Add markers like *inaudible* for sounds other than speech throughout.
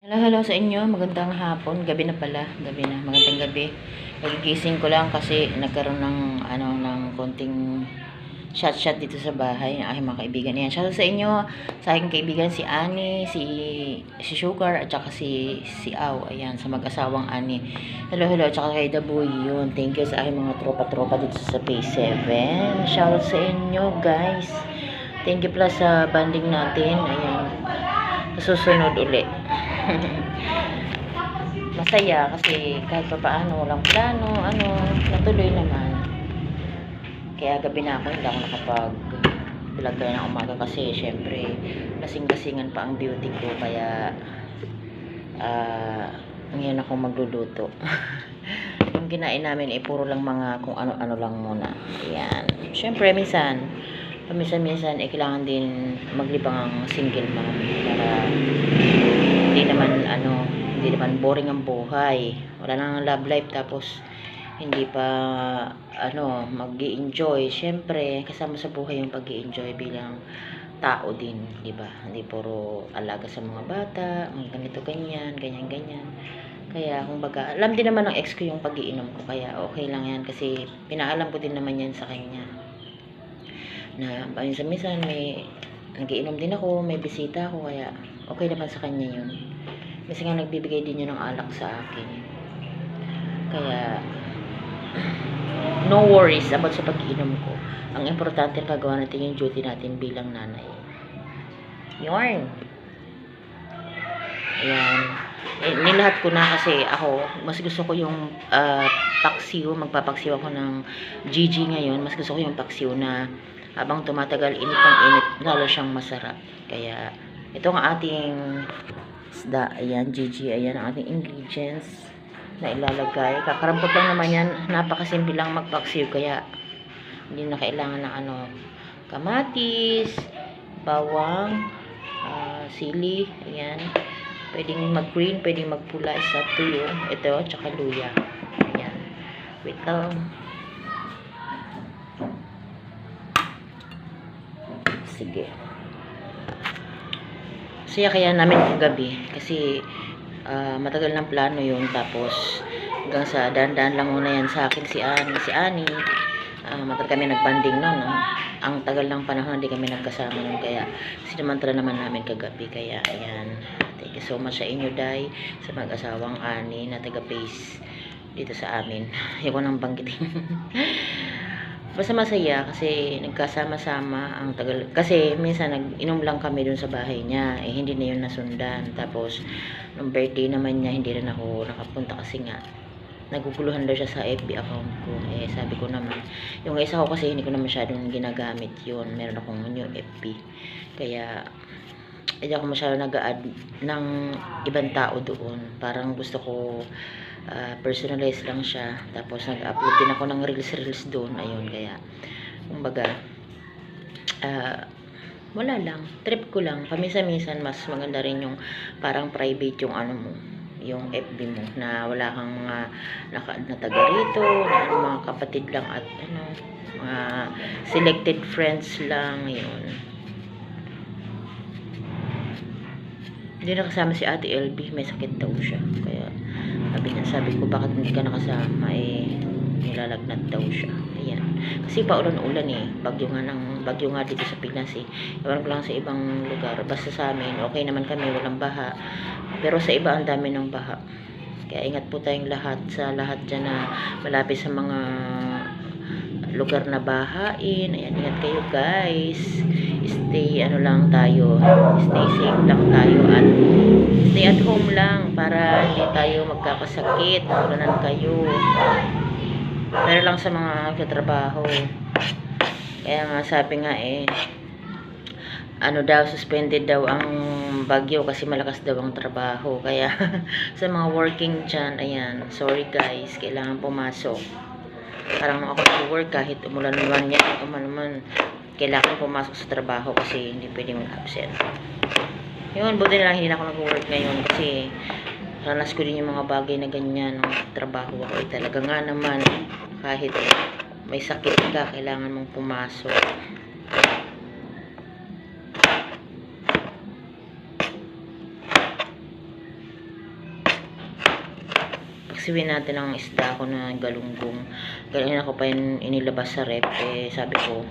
Hello, hello sa inyo. Magandang hapon. Gabi na pala. Gabi na. Magandang gabi. Nagigising ko lang kasi nagkaroon ng ano ng konting shot-shot dito sa bahay ng aking mga kaibigan. Ayan, shout out sa inyo. Sa aking kaibigan si Ani, si si Sugar at saka si si Aw. Ayan, sa mag-asawang Ani. Hello, hello. At saka kay Daboy. Yun. Thank you sa aking mga tropa-tropa dito sa Phase 7. Shout out sa inyo, guys. Thank you pala sa banding natin. Ayan. Susunod uli. *laughs* Masaya kasi kahit pa paano walang plano, ano, natuloy naman. Kaya gabi na ako, hindi ako nakapag vlog kaya ng umaga kasi syempre lasing-lasingan pa ang beauty ko kaya ah ngayon ako magluluto. *laughs* yung kinain namin ay puro lang mga kung ano-ano lang muna. Ayan. Syempre minsan paminsan-minsan eh kailangan din maglibang ang single mom para hindi naman ano hindi naman boring ang buhay. Wala nang love life tapos hindi pa ano mag enjoy syempre kasama sa buhay yung pag enjoy bilang tao din di ba? Hindi puro alaga sa mga bata ganito ganyan ganyan ganyan. Kaya kung baga alam din naman ng ex ko yung pagiinom ko kaya okay lang yan kasi pinaalam ko din naman yan sa kanya na paminsan-minsan may nagiinom din ako, may bisita ako, kaya okay naman sa kanya yun. Kasi nga nagbibigay din yun ng alak sa akin. Kaya, *clears throat* no worries about sa pag-inom ko. Ang importante pagawa natin yung duty natin bilang nanay. Yarn. Ayan. Eh, nilahat ko na kasi ako, mas gusto ko yung uh, paksiw, magpapaksiw ako ng GG ngayon. Mas gusto ko yung paksiw na habang tumatagal init ng init lalo siyang masarap. Kaya ito ang ating isda ayan GG ayan ang ating ingredients na ilalagay. Kakarampot lang naman yan. Napakasimple lang magpaksiw kaya hindi na kailangan ng ano kamatis bawang ah, sili ayan. Pwedeng mag green pwedeng magpula isa tuyo ito tsaka luya. Ayan. Wait lang Sige. Saya kaya namin kagabi kasi ah, matagal ng plano yun tapos hanggang sa daan-daan lang muna yan sa akin si Ani. Si Ani, ah, matagal kami nagbanding noon. ah. Ang tagal ng panahon hindi kami nagkasama noon kaya sinamantala naman namin kagabi kaya ayan. Thank you so much sa inyo, Day, sa mag-asawang Ani na taga-base dito sa amin. *laughs* Ayoko nang banggitin. *laughs* Basta masaya kasi nagkasama-sama ang tagal. Kasi minsan nag-inom lang kami dun sa bahay niya. Eh hindi na yun nasundan. Tapos nung birthday naman niya hindi rin ako nakapunta kasi nga naguguluhan daw siya sa FB account ko. Eh sabi ko naman, yung isa ko kasi hindi ko na masyadong ginagamit yun. Meron akong new FB. Kaya hindi ako masyado nag-add ng ibang tao doon. Parang gusto ko uh, personalize lang siya. Tapos nag-upload din ako ng reels-reels doon. Ayun, kaya kumbaga uh, wala lang. Trip ko lang. Paminsan-minsan mas maganda rin yung parang private yung ano mo yung FB mo na wala kang mga naka, na taga rito, na ano, mga kapatid lang at ano, mga selected friends lang, yun. Hindi nakasama si Ate LB, may sakit daw siya. Kaya sabi niya, sabi ko bakit hindi ka nakasama eh nilalagnat daw siya. Ayan. Kasi paulan-ulan eh. Bagyo nga ng bagyo nga dito sa Pinas eh. Ewan ko lang sa ibang lugar. Basta sa amin, okay naman kami, walang baha. Pero sa iba ang dami ng baha. Kaya ingat po tayong lahat sa lahat dyan na malapit sa mga lugar na bahain. Ayan, ingat kayo guys. Stay ano lang tayo. Stay safe lang tayo at stay at home lang para hindi tayo magkakasakit. Ulanan kayo. Pero lang sa mga katrabaho. Kaya nga sabi nga eh ano daw, suspended daw ang bagyo kasi malakas daw ang trabaho. Kaya *laughs* sa mga working dyan, ayan, sorry guys, kailangan pumasok parang ako nag-work kahit umulan naman yan uman naman kailangan pumasok sa trabaho kasi hindi pwedeng absent. Yun buti na lang hindi na ako nag-work ngayon kasi ranas ko din yung mga bagay na ganyan ng trabaho ako eh, talaga nga naman kahit may sakit ka kailangan mong pumasok. Paksiwin natin ang isda ko na galunggong. Ganyan ako pa yun inilabas sa rep. Eh, sabi ko,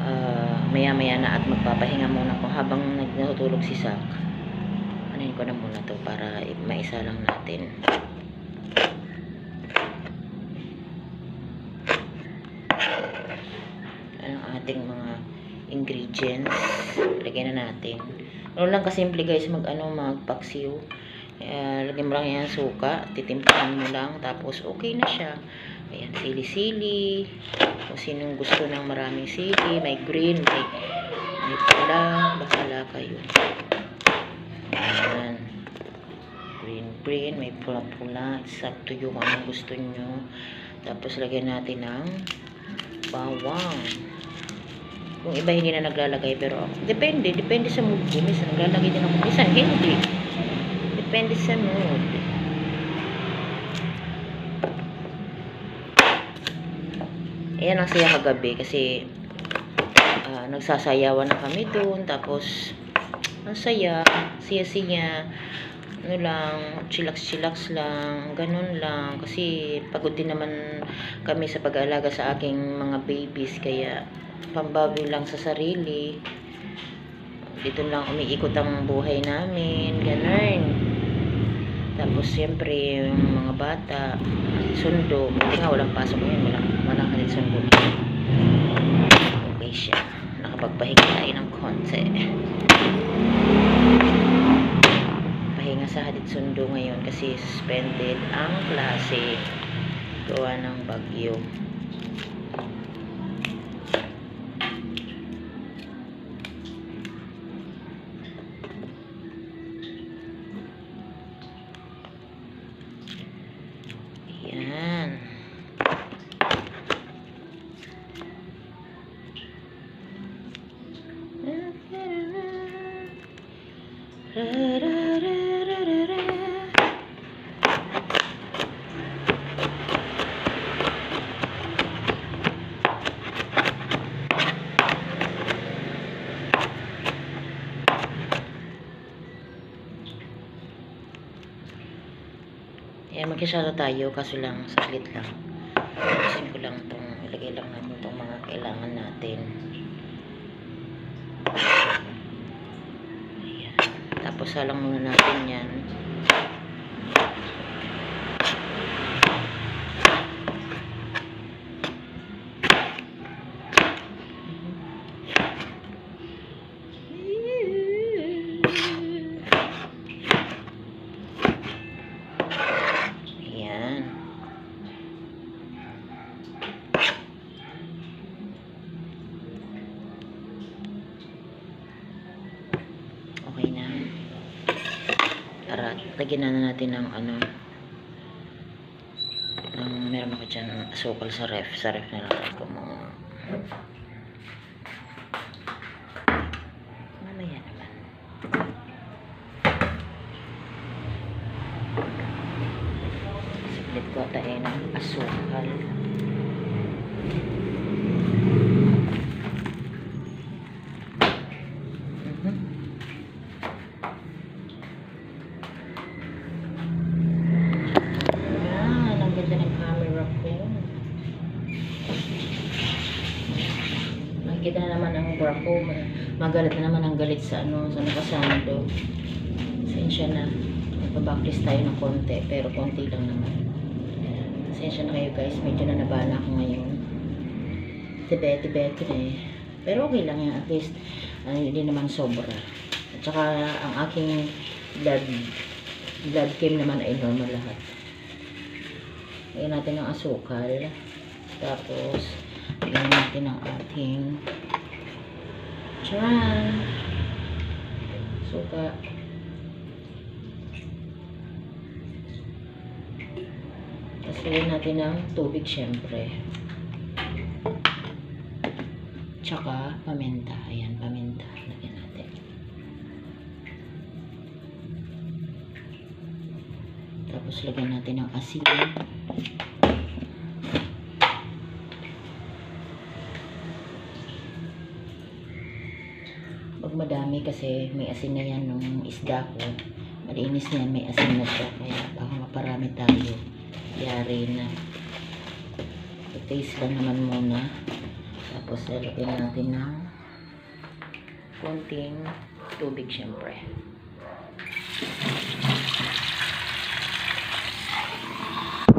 ah, maya-maya na at magpapahinga muna ko habang nagtutulog si Sak. Anuhin ko na muna to para maisa lang natin. Ang ating mga ingredients. Lagyan na natin. Ano lang kasimple guys mag ano magpaksiw. Uh, lagyan mo lang yan suka, titimplahan mo lang, tapos okay na siya. Ayan, sili-sili. Kung sinong gusto ng maraming sili, may green, may, may pula, bakala kayo. Ayan. Green, green, may pula-pula. It's up to you kung gusto nyo. Tapos lagyan natin ng bawang. Kung iba hindi na naglalagay, pero depende, depende sa mood ko. Minsan naglalagay din ako, minsan hindi. Depende sa mood. Ayan ang saya kagabi kasi ah, nagsasayawan na kami doon. Tapos, ang saya, siya-siya. Ano lang, chillax-chillax lang, ganun lang. Kasi pagod din naman kami sa pag-aalaga sa aking mga babies. Kaya, pambawi lang sa sarili. Dito lang umiikot ang buhay namin. Ganun. Tapos, siyempre, yung mga bata, sundo. Buti nga, walang pasok ngayon. Walang, walang kalit sundo. Okay siya. Nakapagpahinga tayo ng konti. Pahinga sa hadit sundo ngayon kasi suspended ang klase. Gawa ng bagyo. Ayan, magkasyato tayo, kaso lang, saglit lang. Tapusin ko lang itong, ilagay lang natin itong mga kailangan natin. Tapos salang muna natin yan. Lagyan na natin ng ano. Ng, meron ako dyan asukal sa ref. Sa ref na lang ko mga mamaya naman. Saglit ko tayo ng asukal. Mhm. Yan, ang ganda ng camera ko. Nakikita na naman ang bra ko. Ma- Magalit ang galit sa ano, sa nakasando. Sensya na. Magpabacklist tayo ng konti, pero konti lang naman. Sensya na kayo guys, medyo na nabala ako ngayon. Tibe-tibe na eh. Pero okay lang yan, at least ano, hindi naman sobra. At saka ang aking blood blood chem naman ay normal lahat. Lagyan natin ng asukal. Tapos, lagyan natin ng ating charan. Suka. Lagyan natin ng tubig syempre. Tsaka, paminta. Ayan, paminta. Lagyan natin. Tapos, lagyan natin ng asin. Pag madami kasi may asin na yan nung isda ko, Malinis yan, may asin na siya. Kaya baka maparami tayo. Yari na. I-taste lang naman muna. Tapos lalagyan natin ng konting tubig syempre.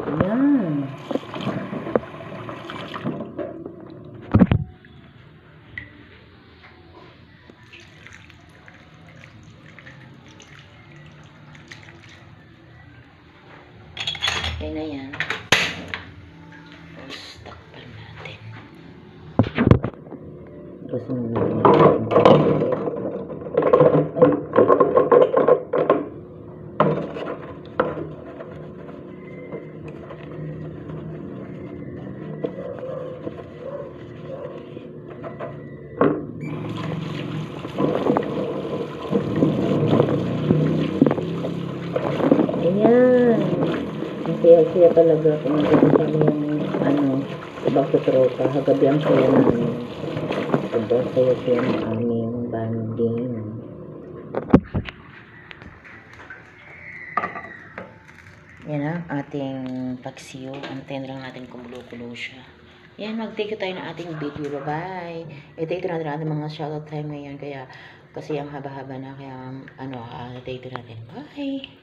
Ayan. Okay na yan. Tapos takpan natin. Gusto mo natin. Ayan. Ang siya talaga kung kami yung ano, ibang tutrota. Hagabi ang saya namin. Sobrang saya-saya ng aming banding. Yan ang ating paksiyo. Antayin lang natin kung bulo-bulo siya. Yan, mag-take tayo ng ating video. Bye-bye. Ito, ito natin ang ating mga shoutout time ngayon. Kaya, kasi ang haba-haba na. Kaya, ano, uh, take natin. Bye!